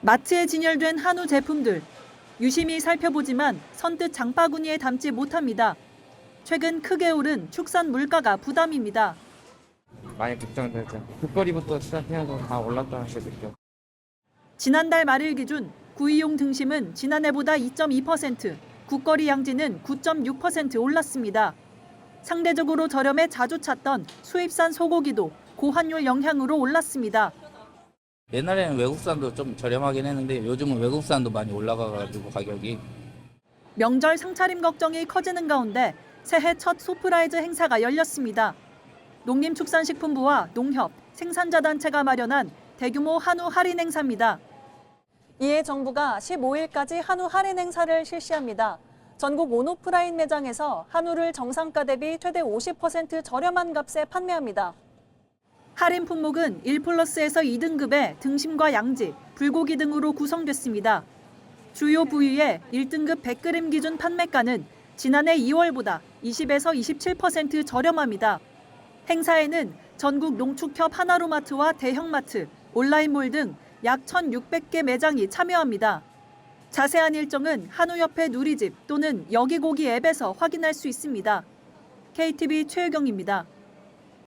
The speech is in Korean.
마트에 진열된 한우 제품들. 유심히 살펴보지만 선뜻 장바구니에 담지 못합니다. 최근 크게 오른 축산 물가가 부담입니다. 많이 걱정되죠. 국거리부터 시작해서 다 올랐다는 게 느껴. 지난달 말일 기준 구이용 등심은 지난해보다 2.2%, 국거리 양지는 9.6% 올랐습니다. 상대적으로 저렴해 자주 찾던 수입산 소고기도 고환율 영향으로 올랐습니다. 옛날에는 외국산도 좀 저렴하긴 했는데 요즘은 외국산도 많이 올라가가지고 가격이 명절 상차림 걱정이 커지는 가운데 새해 첫 소프라이즈 행사가 열렸습니다. 농림축산식품부와 농협, 생산자 단체가 마련한 대규모 한우 할인 행사입니다. 이에 정부가 15일까지 한우 할인 행사를 실시합니다. 전국 온오프라인 매장에서 한우를 정상가 대비 최대 50% 저렴한 값에 판매합니다. 할인 품목은 1 플러스에서 2등급의 등심과 양지, 불고기 등으로 구성됐습니다. 주요 부위의 1등급 100g 기준 판매가는 지난해 2월보다 20에서 27% 저렴합니다. 행사에는 전국 농축협 하나로마트와 대형마트, 온라인몰 등 약 1,600개 매장이 참여합니다. 자세한 일정은 한우협회 누리집 또는 여기고기 앱에서 확인할 수 있습니다. KTV 최유경입니다.